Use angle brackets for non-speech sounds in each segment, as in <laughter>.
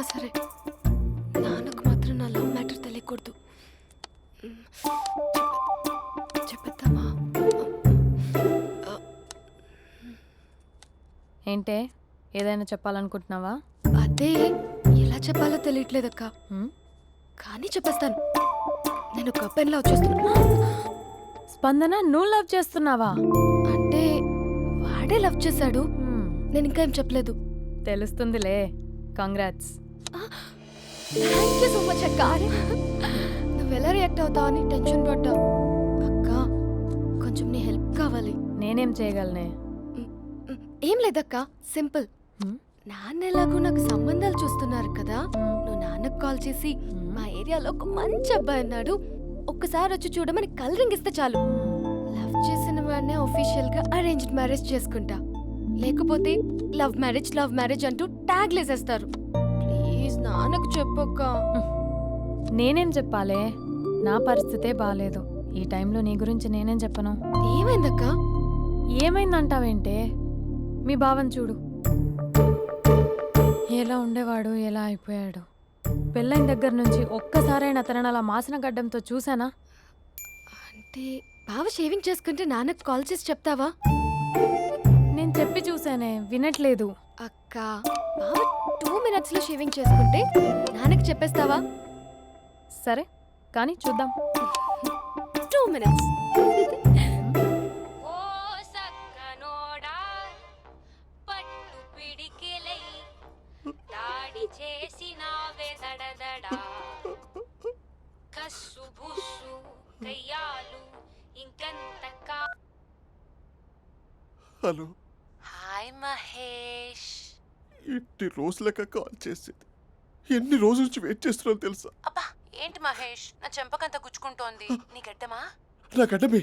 ఏమైనా సరే నాన్నకు మాత్రం నా లవ్ మ్యాటర్ తెలియకూడదు. చెప్పేద్దామా? ఏంటే? ఏదైనా చెప్పాలనుకుంటున్నావా? అదే ఎలా చెప్పాలో తెలియట్లేదక్క? కానీ చెప్పేస్తాను. నేను ఒక అబ్బాయిలా వచ్చేస్తున్నా స్పందన నువ్వు లవ్ చేస్తున్నావా? అంటే వాడే లవ్ చేశాడు. నేను ఇంకా ఏం చెప్పలేదు. తెలుస్తుందిలే. Congrats thank you so much అక్క. నువ్వు ఎలా రియాక్ట్ అవుతావు? అని టెన్షన్ పడ్డా అక్క కొంచెం నీ హెల్ప్ కావాలి. నేనేం చేయగలనే? ఏం లేదక్క సింపుల్? నాన్న ఎలాగో నాకు సంబంధాలు చూస్తున్నారు కదా నువ్వు నాన్నకు కాల్ చేసి? మా ఏరియాలో ఒక మంచి అబ్బాయి అన్నాడు. ఒక్కసారి వచ్చి చూడమని కలరింగ్ ఇస్తే చాలు. లవ్ చేసిన వాడినే గా అరేంజ్డ్ మ్యారేజ్ చేసుకుంటా. లేకపోతే లవ్ మ్యారేజ్ లవ్ మ్యారేజ్ అంటూ ట్యాగ్ లేసేస్తారు. ప్లీజ్ నాన్నకు చెప్పక్క. నేనేం చెప్పాలే? నా పరిస్థితే బాగాలేదు ఈ టైంలో నీ గురించి నేనేం చెప్పను? ఏమైందక్క? ఏమైందంటావేంటే? మీ భావం చూడు. ఎలా ఉండేవాడు ఎలా అయిపోయాడు? పెళ్ళైన దగ్గర నుంచి ఒక్కసారైనా తనని అలా మాసిన గడ్డంతో చూసానా? అంటే బావ షేవింగ్ చేసుకుంటే నాన్నకు కాల్ చేసి చెప్తావా? చెప్పి చూసానే వినట్లేదు. అక్క బావ టూ మినిట్స్లో షేవింగ్ చేసుకుంటే నాన్నకి చెప్పేస్తావా? సరే కానీ చూద్దాం. టూ మినిట్స్ చేసినావే దడదడా కస్సు కయ్యాలు ఇంకంత కా హలో. హాయ్ మహేష్ ఇన్ని రోజులక కాల్ చేసేది? ఎన్ని రోజుల నుంచి వెయిట్ చేస్తున్నాను తెలుసా? అబ్బా ఏంటి మహేష్? నా చెంపకంత గుచ్చుకుంటోంది. నీ గడ్డమా? నా గడ్డమే.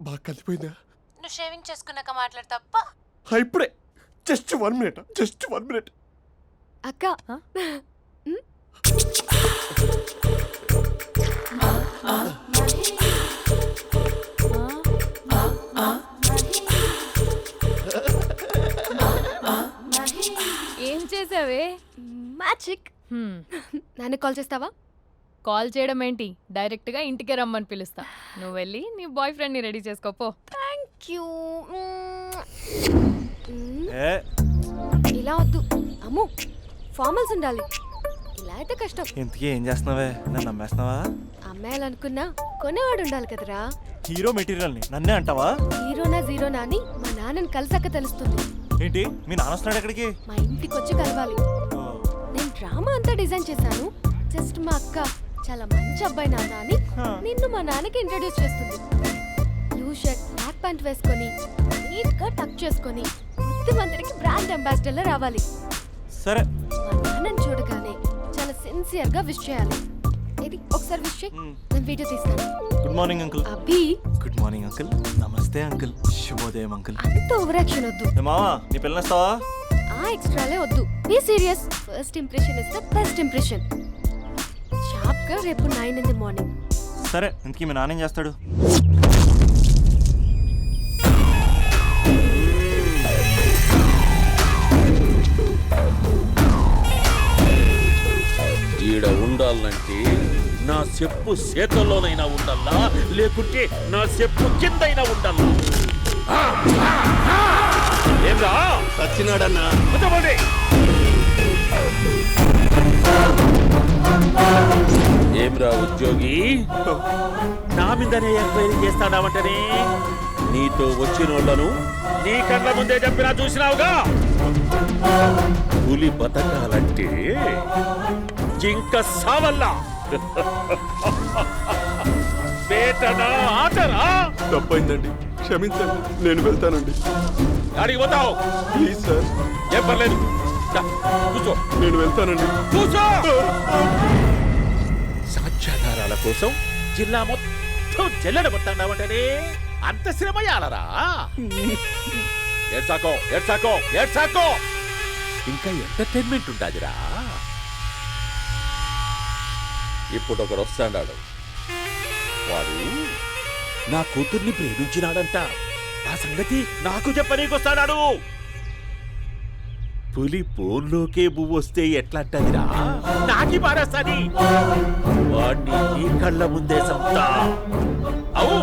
బాగా కలిపోయిందా? నువ్వు షేవింగ్ చేసుకున్నాక మాట్లాడు తప్ప ఆ, ఇప్పుడే. Just one minute just one minute. అక్క మ్యాజిక్. హ్మ్, నాన్న కాల్ చేస్తావా? కాల్ చేయడం ఏంటి డైరెక్ట్గా ఇంటికే రమ్మని పిలుస్తా. నువ్వు వెళ్ళి నీ బాయ్ ఫ్రెండ్ని రెడీ చేసుకోపో థ్యాంక్ యూ. ఏ? ఇలా వద్దు. అమ్ము ఫార్మల్స్ ఉండాలి. ఇలా అయితే కష్టం. ఇంతకీ ఏం చేస్తున్నావే? నన్ను నమ్మేస్తున్నావా? అమ్మాయిలు అనుకున్నా కొనేవాడు ఉండాలి కదరా. హీరో మెటీరియల్ని నన్నే అంటావా? హీరోనా జీరోనా అని మా నాన్నని కలిసాక తెలుస్తుంది. ఏంటి? మీ నాన్న వస్తున్నాడు ఎక్కడికి? మా ఇంటికి వచ్చి కలవాలి. నేను డ్రామా అంతా డిజైన్ చేశాను. జస్ట్ మా అక్క చాలా మంచి అబ్బాయి నాన్న అని. నిన్ను మా నాన్నకి ఇంట్రడ్యూస్ చేస్తుంది. బ్లూ షర్ట్ బ్లాక్ ప్యాంట్ వేసుకొని నీట్గా టక్ చేసుకొని బుద్ధిమంతుడికి బ్రాండ్ అంబాసిడర్ రావాలి. సరే. మా నాన్నని చూడగానే చాలా సిన్సియర్గా విష్ చేయాలి. ఇది ఒకసారి విష్ చేయి. నేను వీడియో తీస్తాను. Good morning uncle Abhi. Good morning uncle నమస్తే అంకుల్ శుభోదయం అంకుల్ అంత ఓవర్ యాక్షన్ వద్దు మావా నీ పిల్లనిస్తావా ఆ ఎక్స్ట్రాలే వద్దు. Be serious first impression is the best impression షార్ప్గా రేపు నైన్ ఇన్ ది మార్నింగ్ సరే ఇంతకీ మీ నాన్న ఏం చేస్తాడు? ఈడ ఉండాలంటే నా చెప్పు చేతల్లోనైనా ఉండాలా? లేకుంటే నా చెప్పు కిందైనా ఉండాలా? ఆ, ఆ, ఆ! ఏంరా సచ్చినాడన్నా. ఏమ్రా ఉద్యోగి? నా మీదనే ఎంక్వైరీ చేస్తాడావంటనే? నీతో వచ్చిన వాళ్ళను నీ కళ్ళ ముందే చెప్పినా చూసినావుగా? పులి బతకాలంటే జింక సావల్లా? వేటనా ఆటరా తప్పైందండి. క్షమించండి నేను వెళ్తానండి. అడిగి పోతావు. Please sir. ఏం పర్లేదు. కూర్చో. నేను వెళ్తానండి. కూర్చో! వాళ్ళ కోసం జిల్లా మొత్తం చెల్లడబట్టాడావంటనే అంత శ్రమయాలరా. ఏడ్సాకో ఏడ్సాకో ఏడ్సాకో ఇంకా ఎంటర్టైన్మెంట్ ఉంటుందిరా ఇప్పుడు ఒకడు వస్తాడాడు. వాడు నా కూతుర్ని ప్రేమించినాడంట. ఆ సంగతి నాకు చెప్పనీకొస్తాడాడు. పులి పోన్లోకే బువ్వొస్తే వస్తే ఎట్లంటదిరా? నాకి పారేస్తాది. వాడిని ఈ కళ్ళ ముందే సంతా అవు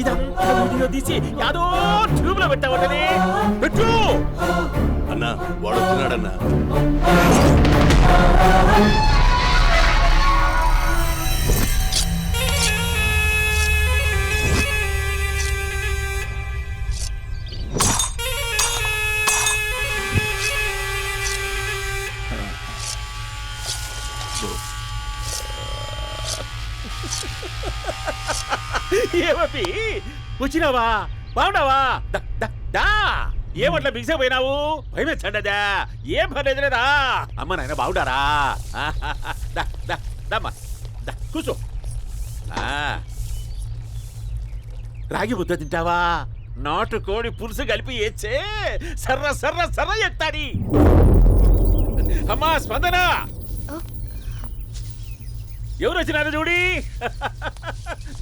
ఇదంతా వీడియో తీసి యాదో ట్యూబ్లో పెట్టావటనే పెట్టు! అన్నా వాడు వచ్చినాడన్నా ఏమపి వచ్చినావా బాగున్నావా? దా. ఏమట్లా బిగిసే పోయినావు? భయమేచ్చండదా ఏం పర్లేదులేదా అమ్మ నాయన బాగుండారా దమ్మా. దా, కూర్చో. ఆ. రాగి ముద్ద తింటావా? నాటు కోడి పులుసు కలిపి ఏచ్చే సర్ర సర్ర సర్ర ఎత్తాడి అమ్మా స్పందన. ఎవరు వచ్చినారు చూడి?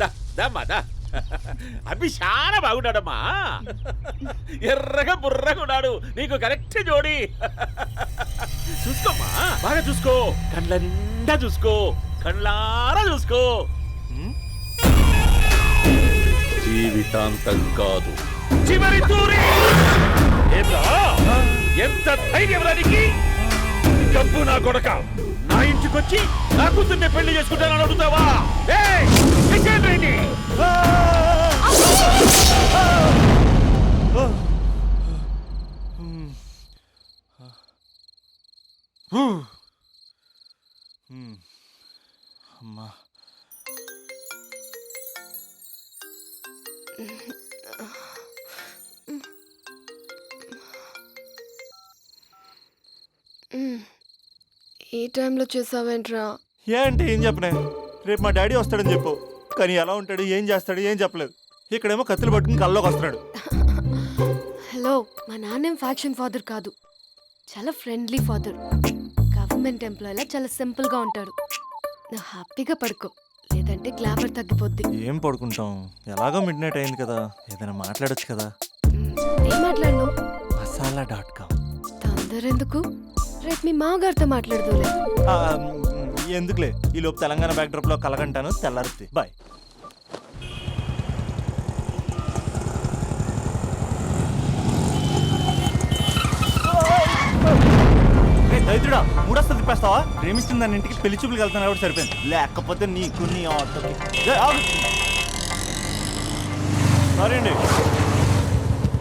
దా, దమ్మా దా. <laughs> అభి చాలా బాగున్నాడమ్మా. ఎర్రగా బుర్రగా ఉన్నాడు. నీకు కరెక్ట్ జోడి. <laughs> చూసుకోమ్మా. బాగా చూసుకో. కండ్ల నిండా చూసుకో. కండ్లారా చూసుకో. జీవితాంతం కాదు. చివరి తూరి? ఎంత ధైర్యం రానికి డబ్బు నా కొడక. నా ఇంటికొచ్చి నా కూతుర్ని పెళ్ళి చేసుకుంటానని అడుగుతావా? ఏయ్. అమ్మా ఈ టైంలో చేసావేంట్రా? ఏ అంటే ఏం చెప్పనే? రేపు మా డాడీ వస్తాడని చెప్పు. కానీ ఎలా ఉంటాడు ఏం చేస్తాడు ఏం చెప్పలేదు. ఇక్కడేమో కత్తులు పట్టుకుని కల్లోకి వస్తున్నాడు. హలో మా నాన్నేం ఫ్యాక్షన్ ఫాదర్ కాదు. చాలా ఫ్రెండ్లీ ఫాదర్. గవర్నమెంట్ ఎంప్లాయీలా చాలా సింపుల్గా ఉంటాడు. నువ్వు హ్యాపీగా పడుకో లేదంటే గ్లామర్ తగ్గిపోద్ది. ఏం పడుకుంటాం? ఎలాగో మిడ్ నైట్ అయింది కదా ఏదైనా మాట్లాడొచ్చు కదా. ఏం మాట్లాడను? Masala dot com. తొందర ఎందుకు? రేపు మీ మామగారితో మాట్లాడదులే. ఎందుకులే? ఈ లోపు తెలంగాణ బ్యాక్డ్రాప్లో కలగంటాను తెల్లారుద్ది బాయ్ దైత్రుడా మూడొస్తా తిప్పేస్తావా? ప్రేమిస్తుంది దాని ఇంటికి పెళ్ళి చూపులు వెళ్తాను కాబట్టి సరిపోయింది. లేకపోతే నీకు నీ ఆటోకి. సారీ అండి